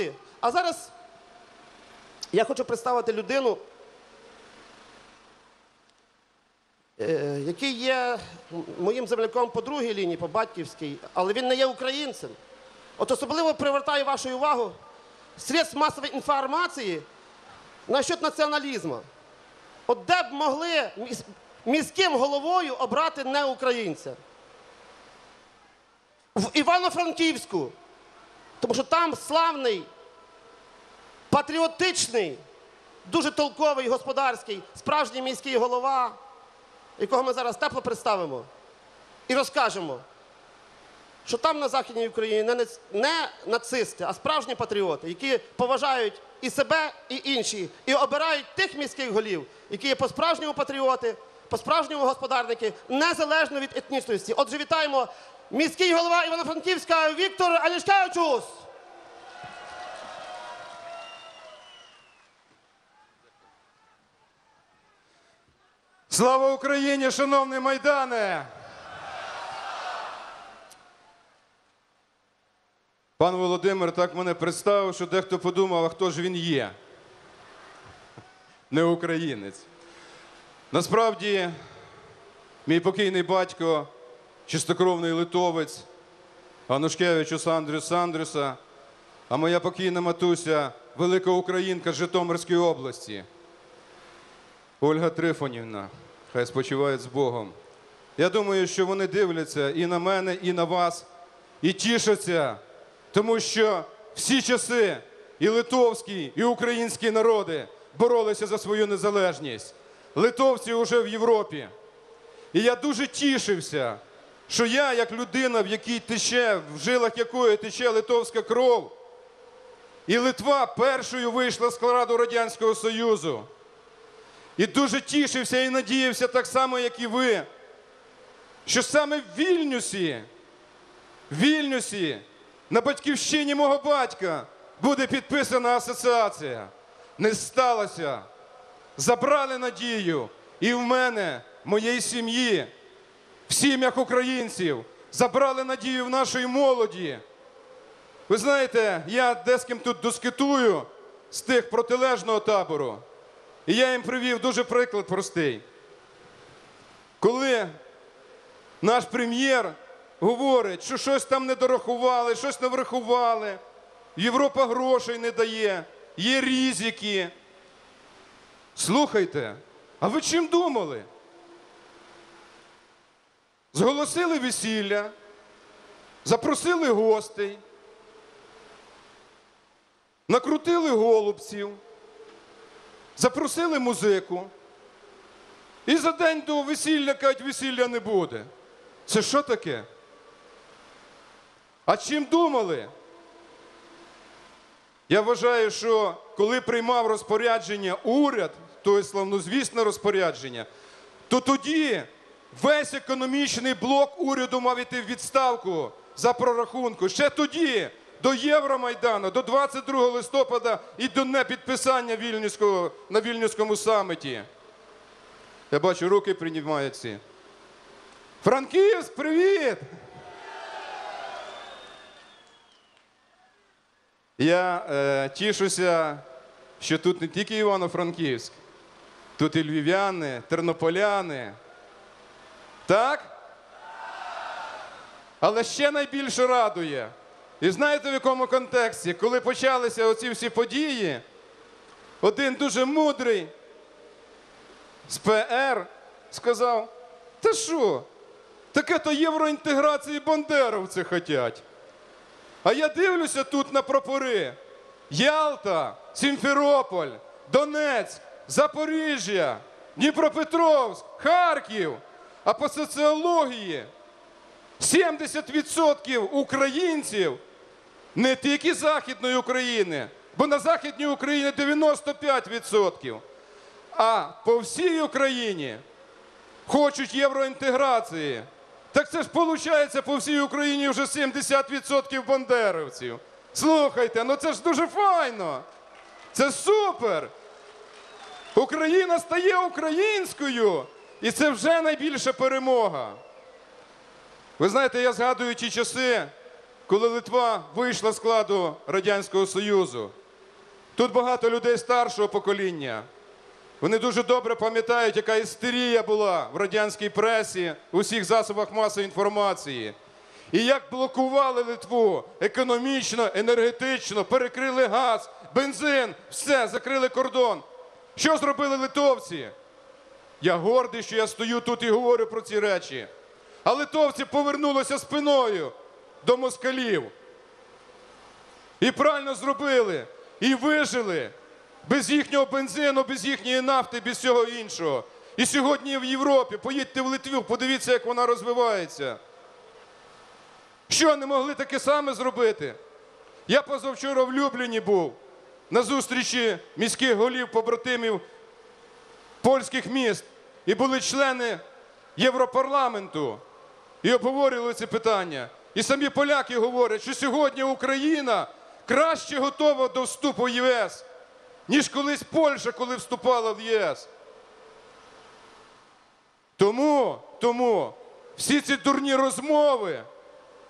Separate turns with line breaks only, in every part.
Друзі, а зараз я хочу представити людину, е, який є моїм земляком по другій лінії, по батьківській, але він не є українцем. От особливо привертаю вашу увагу средств масової інформації насчет націоналізму. От де б могли міським головою обрати не українця? В Івано-Франківську. Тому що там славний, патріотичний, дуже толковий господарський, справжній міський голова, якого ми зараз тепло представимо і розкажемо, що там на Західній Україні не, нацисти, а справжні патріоти, які поважають і себе, і інші, і обирають тих міських голів, які є по-справжньому патріоти, по-справжньому господарники, незалежно від етнічності. Отже, вітаємо міський голова Івано-Франківська Віктор Алішкевичус.
Слава Україні, шановний Майдане! Пан Володимир так мене представив, що дехто подумав, а хто ж він є? Не українець. Насправді, мій покійний батько, чистокровний литовець, Анушкевич Андрюс Андрюса, а моя покійна матуся, велика українка з Житомирської області. Ольга Трифонівна, хай спочивають з Богом. Я думаю, що вони дивляться і на мене, і на вас, і тішаться, тому що всі часи і литовські, і українські народи боролися за свою незалежність. Литовці вже в Європі. І я дуже тішився, що я, як людина, в якій тече, в жилах якої тече литовська кров, і Литва першою вийшла з складу Радянського Союзу. І дуже тішився і надіявся так само, як і ви, що саме в Вільнюсі, в Вільнюсі, на батьківщині мого батька буде підписана асоціація. Не сталося. Забрали надію і в мене, моєї сім'ї, в сім'ях українців, забрали надію в нашої молоді. Ви знаєте, я ким тут доскитую з тих протилежного табору. І я їм привів дуже приклад простий. Коли наш прем'єр говорить, що щось там не дорахували, щось не врахували, Європа грошей не дає, є ризики. Слухайте, а ви чим думали? Зголосили весілля, запросили гостей, накрутили голубців запросили музику. І за день до весілля кажуть, весілля не буде. Це що таке? А чим думали? Я вважаю, що коли приймав розпорядження уряд, то славнозвісне розпорядження, то тоді весь економічний блок уряду мав іти в відставку за прорахунку. Ще тоді, до Євромайдану, до 22 листопада і до непідписання Вільнюського, на Вільнюському саміті. Я бачу, руки приймають. Франківськ, привіт! Я е, тішуся, що тут не тільки Івано-Франківськ, тут і львів'яни, тернополяни. Так? Але ще найбільше радує. І знаєте в якому контексті? Коли почалися оці всі події, один дуже мудрий з ПР сказав: Та що? Таке то євроінтеграції бандеровці хотять. А я дивлюся тут на прапори: Ялта, Сімферополь, Донецьк, Запоріжжя, Дніпропетровськ, Харків. А по соціології 70% українців не тільки Західної України, бо на Західній Україні 95%, а по всій Україні хочуть євроінтеграції. Так це ж виходить по всій Україні вже 70% бандерівців. Слухайте, ну це ж дуже файно. Це супер. Україна стає українською, і це вже найбільша перемога. Ви знаєте, я згадую ті часи, коли Литва вийшла з складу Радянського Союзу. Тут багато людей старшого покоління. Вони дуже добре пам'ятають, яка істерія була в радянській пресі, у всіх засобах масової інформації. І як блокували Литву економічно, енергетично, перекрили газ, бензин, все, закрили кордон. Що зробили литовці? Я гордий, що я стою тут і говорю про ці речі. А литовці повернулися спиною до москалів. І правильно зробили, і вижили без їхнього бензину, без їхньої нафти, без всього іншого. І сьогодні в Європі, поїдьте в Литву, подивіться, як вона розвивається. Що не могли таке саме зробити? Я позавчора в Любліні був на зустрічі міських голів побратимів польських міст, і були члени Європарламенту і обговорювали ці питання. І самі поляки говорять, що сьогодні Україна краще готова до вступу в ЄС, ніж колись Польща, коли вступала в ЄС. Тому, тому всі ці дурні розмови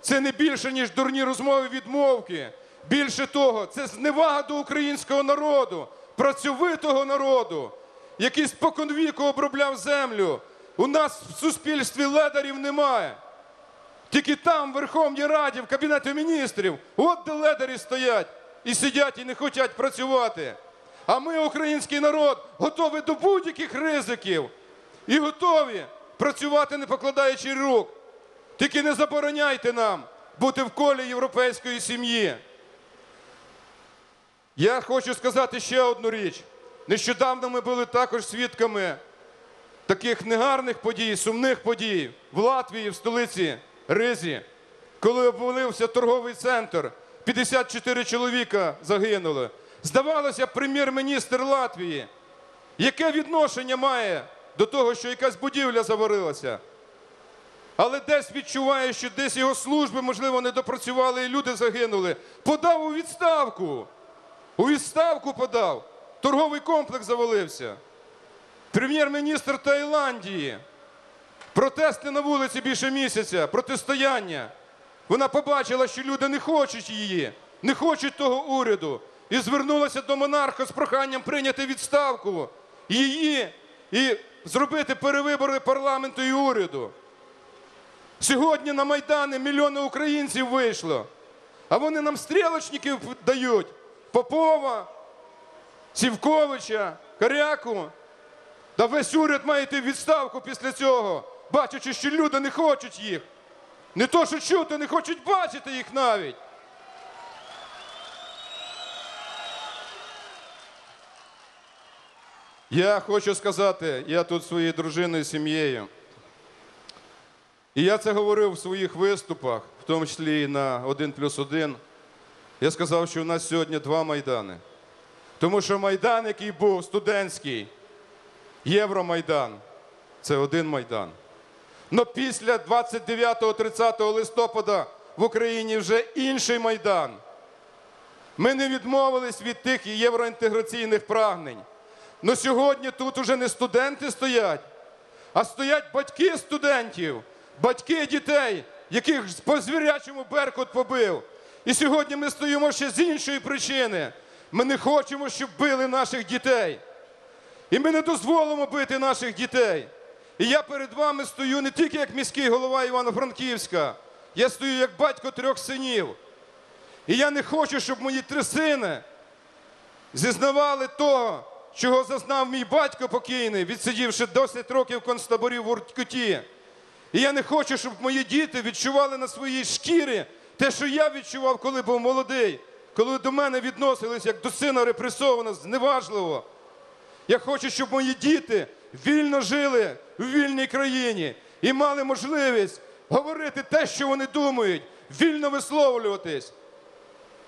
це не більше, ніж дурні розмови відмовки. Більше того, це зневага до українського народу, працьовитого народу, який споконвіку обробляв землю. У нас в суспільстві ледарів немає. Тільки там, в Верховній Раді, в Кабінеті міністрів, от де ледарі стоять і сидять і не хочуть працювати. А ми, український народ, готові до будь-яких ризиків і готові працювати, не покладаючи рук. Тільки не забороняйте нам бути в колі європейської сім'ї. Я хочу сказати ще одну річ. Нещодавно ми були також свідками таких негарних подій, сумних подій в Латвії, в столиці Ризі, коли обвалився торговий центр. 54 чоловіка загинули. Здавалося, прем'єр-міністр Латвії, яке відношення має до того, що якась будівля заварилася? Але десь відчуває, що десь його служби, можливо, не допрацювали і люди загинули. Подав у відставку. У відставку подав. Торговий комплекс завалився. Прем'єр-міністр Таїландії. Протести на вулиці більше місяця, протистояння. Вона побачила, що люди не хочуть її, не хочуть того уряду. І звернулася до монарха з проханням прийняти відставку її і зробити перевибори парламенту і уряду. Сьогодні на Майдани мільйони українців вийшло, а вони нам стрілочників дають Попова, Сівковича, Коряку. Та весь уряд має йти відставку після цього, бачачи, що люди не хочуть їх. Не то, що чути, не хочуть бачити їх навіть. Я хочу сказати, я тут своєю дружиною, сім'єю. І я це говорив в своїх виступах, в тому числі і на 1 плюс 1. Я сказав, що у нас сьогодні два майдани. Тому що майдан, який був студентський, Євромайдан, це один майдан. Но після 29-30 листопада в Україні вже інший майдан. Ми не відмовились від тих євроінтеграційних прагнень. Но сьогодні тут уже не студенти стоять, а стоять батьки студентів, батьки дітей, яких по звірячому Беркут побив. І сьогодні ми стоїмо ще з іншої причини. Ми не хочемо, щоб били наших дітей. І ми не дозволимо бити наших дітей. І я перед вами стою не тільки як міський голова Івано-Франківська, я стою як батько трьох синів. І я не хочу, щоб мої три сини зізнавали того, чого зазнав мій батько покійний, відсидівши 10 років в концтаборі в Урткуті. І я не хочу, щоб мої діти відчували на своїй шкірі те, що я відчував, коли був молодий, коли до мене відносились як до сина репресовано, зневажливо. Я хочу, щоб мої діти вільно жили в вільній країні і мали можливість говорити те, що вони думають, вільно висловлюватись.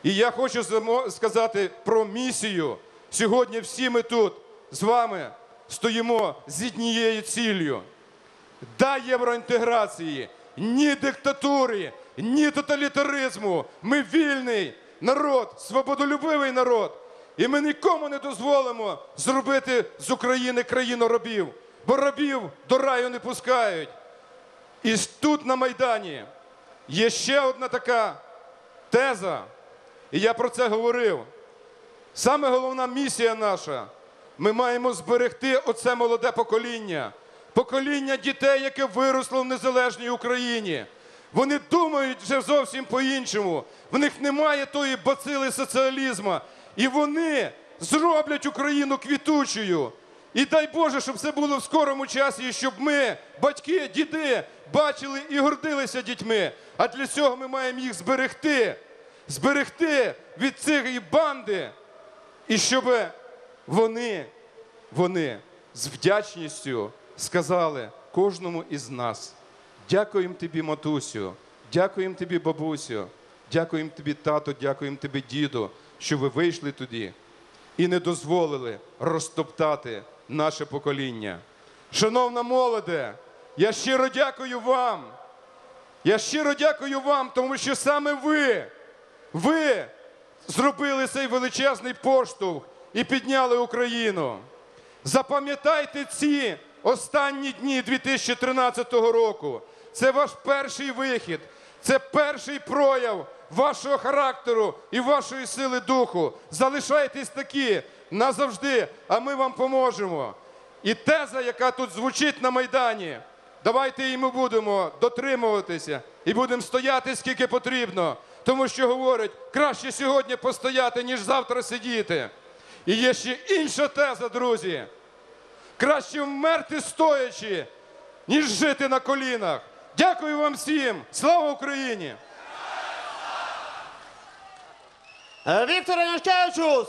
І я хочу сказати про місію. Сьогодні всі ми тут з вами стоїмо з однією ціллю. Да євроінтеграції, ні диктатури, ні тоталітаризму. Ми вільний народ, свободолюбивий народ. І ми нікому не дозволимо зробити з України країну рабів, бо рабів до раю не пускають. І тут на Майдані є ще одна така теза, і я про це говорив. Саме головна місія наша. Ми маємо зберегти оце молоде покоління, покоління дітей, яке виросло в незалежній Україні. Вони думають вже зовсім по-іншому. В них немає тої бацили соціалізму. І вони зроблять Україну квітучою. І дай Боже, щоб це було в скорому часі, щоб ми, батьки, діди, бачили і гордилися дітьми. А для цього ми маємо їх зберегти, зберегти від цієї банди. І щоб вони, вони з вдячністю сказали кожному із нас: дякуємо тобі, матусю, дякуємо тобі, бабусю, дякуємо тобі, тато, дякуємо тобі, діду, що ви вийшли туди і не дозволили розтоптати наше покоління. Шановна молоде, я щиро дякую вам. Я щиро дякую вам, тому що саме ви, ви зробили цей величезний поштовх і підняли Україну. Запам'ятайте ці останні дні 2013 року. Це ваш перший вихід, це перший прояв вашого характеру і вашої сили духу. Залишайтесь такі назавжди, а ми вам поможемо. І теза, яка тут звучить на Майдані, давайте її ми будемо дотримуватися і будемо стояти скільки потрібно. Тому що говорять, краще сьогодні постояти, ніж завтра сидіти. І є ще інша теза, друзі. Краще вмерти стоячи, ніж жити на колінах. Дякую вам всім. Слава Україні!
Е, Віктор Янушкевичус!